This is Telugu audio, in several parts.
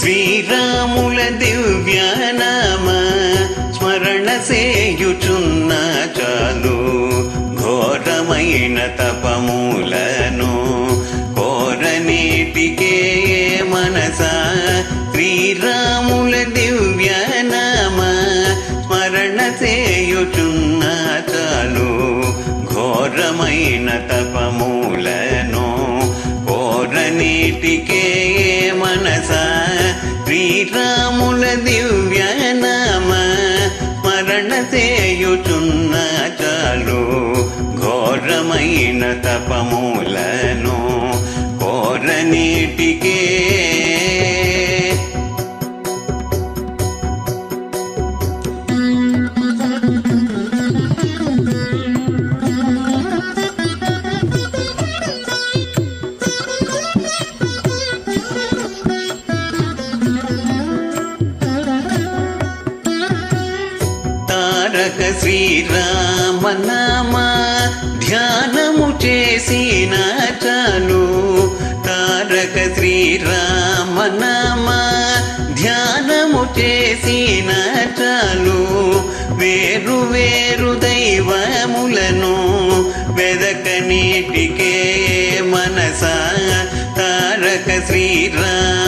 శ్రీరాముల దివ్యనామ స్మరణ సేయుచున్న చాలు. ఘోరమైన తపములను కోరనేటికే మనస శ్రీరాముల దివ్యనామ స్మరణ సేయుచున్న చాలు. ఘోరమైన తపములను కోరనీటికే మనసా శ్రీరాముల దివ్యనామ మరణ చేయుచున్న చాలు ఘోరమైన తపములను కోరనీటికే శ్రీరామనామ ధ్యానము చేసిన చాలు. తారక శ్రీరామనామ ధ్యానము చేసిన చాలు. వేరు వేరు దైవములను వెదకనీటికే మనస. తారక శ్రీరామ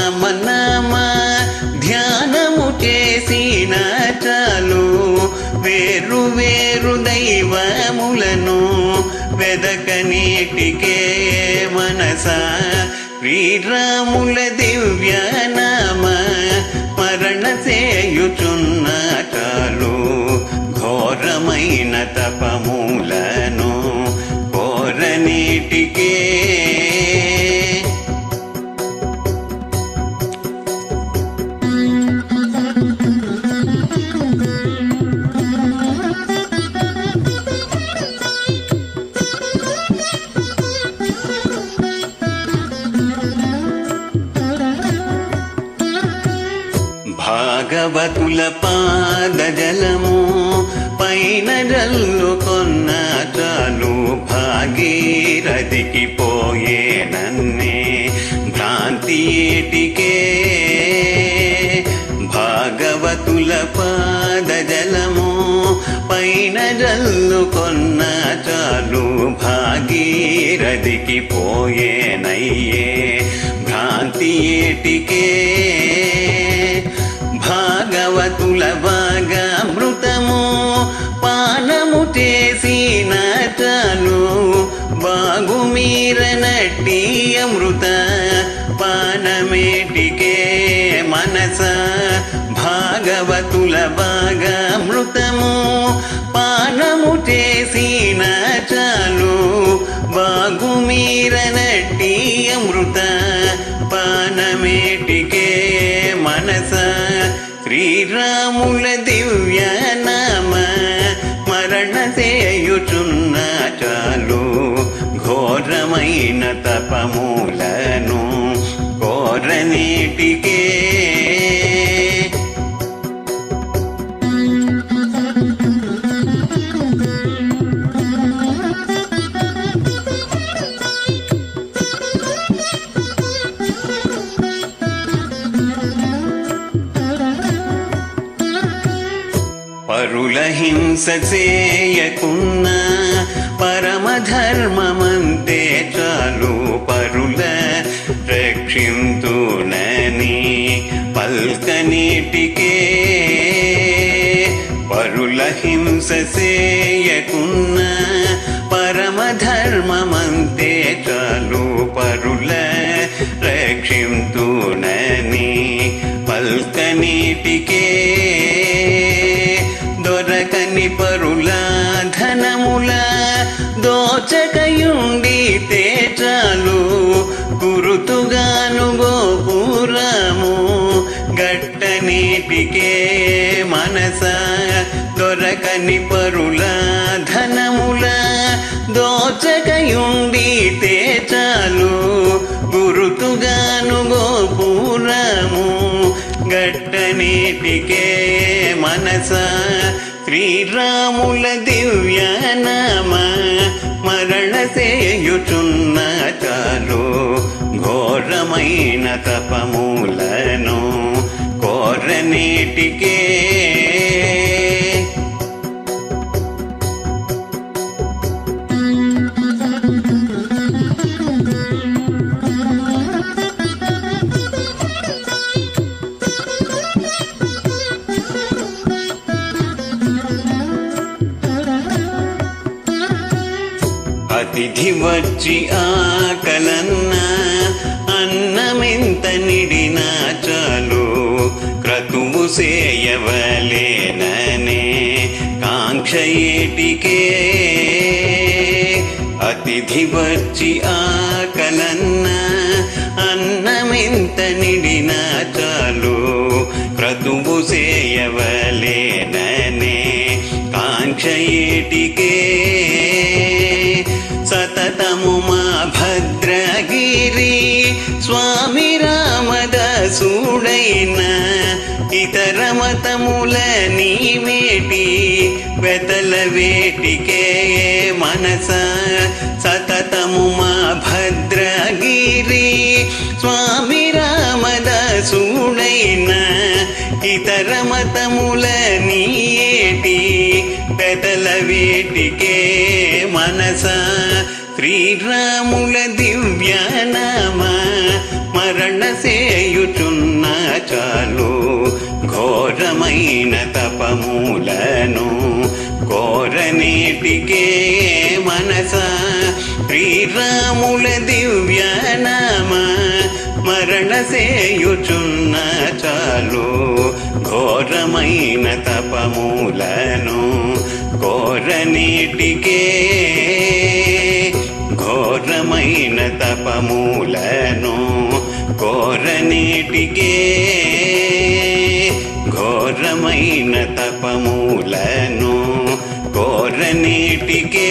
వేరు వేరు దైవములను వెదకనీటికే మనస. శ్రీరాముల దివ్యనామ మరణ చేయుచున్న చాలు ఘోరమైన తపములను కోరనీటికే భాగవతుల పాదజలము పైన జల్లుకొన్న చాలు భాగీరథికి పోయే నన్నే భ్రాంతి ఏటికే. భాగవతుల పాదజలము పైన జల్లుకొన్న చాలు భాగీరథికి పోయే నయ్యే. భ్రాంతి ఏటికే. భాగవతుల భాగామృతము పానము చేసిన చాలు బాగుమీరనట్టి అమృత పానమేటికే మనస. భాగవతుల భాగామృతము పానము చేసిన చాలు బాగుమీరనట్టి అమృత పానమేటికే మనస. శ్రీరాముల దివ్యనామ మరణ చేయుచున్న చాలు ఘోరమైన తపములను కోరనీటికే పరుల హింస చేయకున్న పరమధర్మమంతే చాలు పరుల. రక్షింతునని పల్కనీటికే పరుల హింస చేయకున్న పరమధర్మమంతే చాలు పరుల. దోచకయుండి చాలు గురుతుగాను గోపురము గట్టనీటికే మనస దొరకని పరుల ధనముల దోచకయుండి చాలు గురుతుగాను గోపురము గట్టనీటికే మనస శ్రీరాముల దివ్య ఘోరమైన తపములను కోరనీటికే అతిథి వచ్చి ఆకలన్నా నిడినా చాలు క్రతువు సేయవలేననే కాంక్ష ఏటికే అతిథి వచ్చి ఆకలన్న అన్నమింత నిడినా చాలు క్రతువు సేయవలేననే కాంక్ష ఏటికే రామదాసుడైన ఇతర మతముల నీవేటి వెతల వేటికే మనస సతతము మా భద్రగిరి స్వామి రామదాసుడైన ఇతర మతముల నీయేటి పెదల వేటికే మనస శ్రీరాముల దివ్యనామ మరణ సేయుచున్న చాలు. ఘోరమైన తపములను కోరనేటికే మనస. శ్రీరాముల దివ్యనామ మరణసేయుచున్న చాలు. ఘోరమైన తపములను కోరనేటికే ఘోరమైన తపమూలను కోరనీటికే. ఘోరమైన తపమూలను కోరనీటికే.